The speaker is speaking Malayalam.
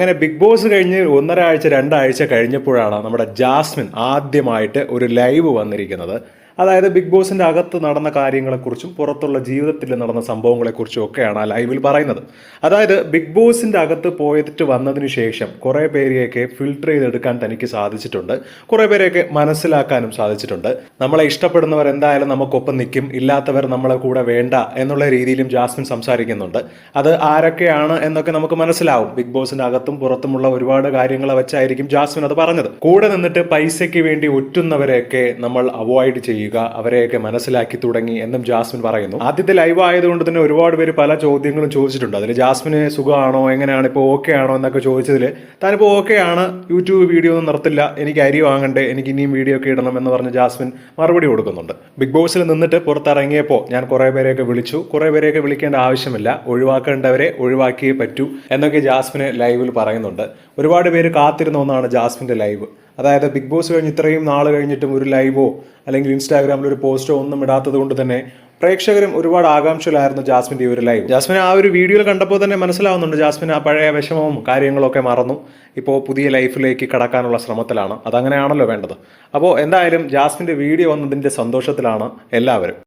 അങ്ങനെ ബിഗ് ബോസ് കഴിഞ്ഞ് ഒന്നര ആഴ്ച രണ്ടാഴ്ച കഴിഞ്ഞപ്പോഴാണ് നമ്മുടെ ജാസ്മിൻ ആദ്യമായിട്ട് ഒരു ലൈവ് വന്നിരിക്കുന്നത്. അതായത് ബിഗ് ബോസിന്റെ അകത്ത് നടന്ന കാര്യങ്ങളെക്കുറിച്ചും പുറത്തുള്ള ജീവിതത്തിൽ നടന്ന സംഭവങ്ങളെക്കുറിച്ചും ഒക്കെയാണ് ആ ലൈവിൽ പറയുന്നത്. അതായത് ബിഗ് ബോസിന്റെ അകത്ത് പോയിട്ട് വന്നതിന് ശേഷം കുറേ പേരെയൊക്കെ ഫിൽട്ടർ ചെയ്തെടുക്കാൻ തനിക്ക് സാധിച്ചിട്ടുണ്ട്. കുറേ പേരെയൊക്കെ മനസ്സിലാക്കാനും സാധിച്ചിട്ടുണ്ട്. നമ്മളെ ഇഷ്ടപ്പെടുന്നവർ എന്തായാലും നമുക്കൊപ്പം നിൽക്കും. ഇല്ലാത്തവർ നമ്മളെ കൂടെ വേണ്ട എന്നുള്ള രീതിയിലും ജാസ്മിൻ സംസാരിക്കുന്നുണ്ട്. അത് ആരൊക്കെയാണ് എന്നൊക്കെ നമുക്ക് മനസ്സിലാവും. ബിഗ് ബോസിന്റെ അകത്തും പുറത്തുമുള്ള ഒരുപാട് കാര്യങ്ങൾ വെച്ചായിരിക്കും ജാസ്മിൻ അത് പറഞ്ഞത്. കൂടെ നിന്നിട്ട് പൈസയ്ക്ക് വേണ്ടി ഒറ്റുന്നവരെയൊക്കെ നമ്മൾ അവോയ്ഡ് ചെയ്യുക അവരെയൊക്കെ മനസ്സിലാക്കി തുടങ്ങി എന്നും ജാസ്മിൻ പറയുന്നു. ആദ്യത്തെ ലൈവ് ആയതുകൊണ്ട് തന്നെ ഒരുപാട് പേര് പല ചോദ്യങ്ങളും ചോദിച്ചിട്ടുണ്ട്. അതിൽ ജാസ്മിന് സുഖമാണോ എങ്ങനെയാണ് ഇപ്പോൾ ഓക്കെ ആണോ എന്നൊക്കെ ചോദിച്ചതിൽ താനിപ്പോൾ ഓക്കെ ആണ് യൂട്യൂബ് വീഡിയോ ഒന്നും നിർത്തില്ല എനിക്ക് അരി വാങ്ങണ്ടേ എനിക്ക് ഇനിയും വീഡിയോ ഒക്കെ ഇടണം എന്ന് പറഞ്ഞ് ജാസ്മിൻ മറുപടി കൊടുക്കുന്നുണ്ട്. ബിഗ് ബോസിൽ നിന്നിട്ട് പുറത്തിറങ്ങിയപ്പോൾ ഞാൻ കുറേ പേരെയൊക്കെ വിളിച്ചു. കുറേ പേരെയൊക്കെ വിളിക്കേണ്ട ആവശ്യമില്ല. ഒഴിവാക്കേണ്ടവരെ ഒഴിവാക്കിയേ പറ്റൂ എന്നൊക്കെ ജാസ്മിന് ലൈവിൽ പറയുന്നുണ്ട്. ഒരുപാട് പേര് കാത്തിരുന്ന ഒന്നാണ് ജാസ്മിന്റെ ലൈവ് അതായത് ബിഗ് ബോസ് കഴിഞ്ഞ് ഇത്രയും നാൾ കഴിഞ്ഞിട്ടും ഒരു ലൈവോ അല്ലെങ്കിൽ ഇൻസ്റ്റാഗ്രാമിൽ ഒരു പോസ്റ്റോ ഒന്നും ഇടാത്തത് കൊണ്ട് തന്നെ പ്രേക്ഷകരും ഒരുപാട് ആകാംക്ഷയിലായിരുന്നു ജാസ്മിന്റെ ഈ ഒരു ലൈവ് ജാസ്മിൻ ആ ഒരു വീഡിയോയിൽ കണ്ടപ്പോൾ തന്നെ മനസ്സിലാവുന്നുണ്ട് ജാസ്മിൻ ആ പഴയ വിഷമവും കാര്യങ്ങളൊക്കെ മറന്നു. ഇപ്പോൾ പുതിയ ലൈഫിലേക്ക് കടക്കാനുള്ള ശ്രമത്തിലാണ്. അതങ്ങനെയാണല്ലോ വേണ്ടത്. അപ്പോൾ എന്തായാലും ജാസ്മിന്റെ വീഡിയോ വന്നതിന്റെ സന്തോഷത്തിലാണ് എല്ലാവരും.